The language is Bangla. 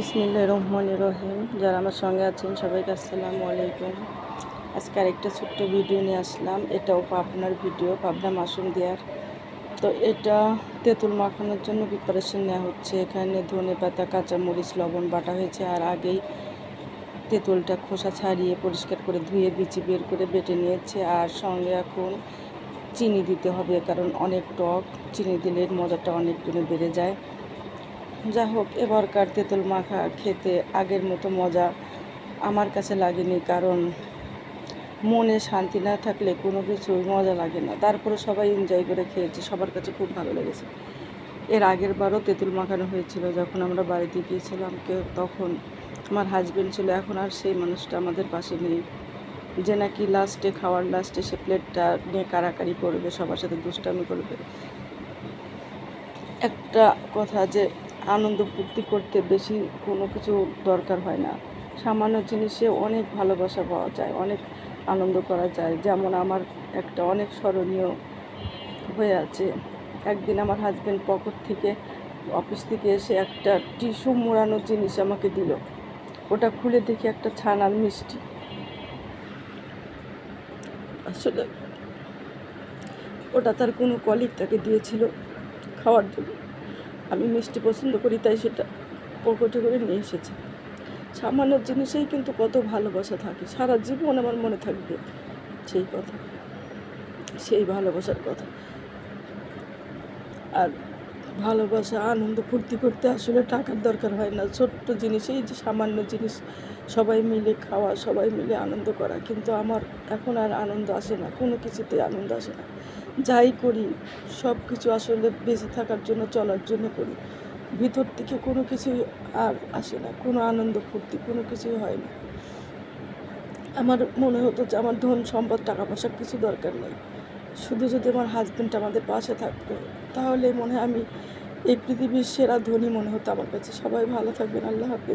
বিসমিল্লা রহমান রহিম। যারা আমার সঙ্গে আছেন, সবাইকে আসসালামু আলাইকুম। আজকে আরেকটা ছোট্ট ভিডিও নিয়ে আসলাম। এটাও পাবনার ভিডিও, পাবনা মাশরুম দেওয়ার তো এটা তেঁতুল মাখানোর জন্য প্রিপারেশন নেওয়া হচ্ছে। এখানে ধনে পাতা, কাঁচামরিচ, লবণ বাটা হয়েছে। আর আগেই তেঁতুলটা খোসা ছাড়িয়ে পরিষ্কার করে ধুয়ে, বিচি বের করে বেটে নিয়েছে। আর সঙ্গে এখন চিনি দিতে হবে, কারণ অনেক টক। চিনি দিলে মজাটা অনেক গুণে বেড়ে যায়। যা হোক এবারকার তেঁতুল মাখা খেতে আগের মতো মজা আমার কাছে লাগেনি, কারণ মনে শান্তি না থাকলে কোনো কিছুই মজা লাগে না। তারপরে সবাই এনজয় করে খেয়েছে, সবার কাছে খুব ভালো লেগেছে। এর আগের বারও তেঁতুল মাখানো হয়েছিল, যখন আমরা বাড়িতে গিয়েছিলাম কেউ তখন আমার হাজব্যান্ড ছিল, এখন আর সেই মানুষটা আমাদের পাশে নেই। যে নাকি লাস্টে খাওয়ার লাস্টে সে প্লেটটা নিয়ে কারাকারি করবে, সবার সাথে দুষ্টামি করবে। একটা কথা যে আনন্দ ফুর্তি করতে বেশি কোনো কিছু দরকার হয় না। সামান্য জিনিসে অনেক ভালোবাসা পাওয়া যায়, অনেক আনন্দ করা যায়। যেমন আমার একটা অনেক স্মরণীয় হয়ে আছে। একদিন আমার হাজব্যান্ড পকেট থেকে অফিস থেকে এসে একটা টিস্যু মোড়ানো জিনিস আমাকে দিল। ওটা খুলে দেখি একটা ছানার মিষ্টি। আসলে ওটা তার কোনো কলিগ তাকে দিয়েছিল খাওয়ার জন্য। আমি মিষ্টি পছন্দ করি, তাই সেটা পকেটে করে নিয়ে এসেছি। সামান্য জিনিসেই কিন্তু কত ভালোবাসা থাকে। সারা জীবন আমার মনে থাকবে সেই কথা, সেই ভালোবাসার কথা। আর ভালোবাসা, আনন্দ ফুর্তি করতে আসলে টাকার দরকার হয় না। ছোট্ট জিনিসেই যে সামান্য জিনিস, সবাই মিলে খাওয়া, সবাই মিলে আনন্দ করা। কিন্তু আমার এখন আর আনন্দ আসে না, কোনো কিছুতে আনন্দ আসে না। যাই করি, সব কিছু আসলে বেঁচে থাকার জন্য, চলার জন্য করি। ভিতর থেকে কোনো কিছুই আর আসে না, কোনো আনন্দ, ফুর্তি, কোনো কিছুই হয় না। আমার মনে হতো যে আমার ধন সম্পদ টাকা পয়সার কিছু দরকার নেই। শুধু যদি আমার হাজব্যান্ড আমাদের পাশে থাকতো, তাহলে মনে হয় আমি এই পৃথিবীর সেরা ধনী মনে হতো আমার কাছে। সবাই ভালো থাকবেন, আল্লাহ হাফিজ।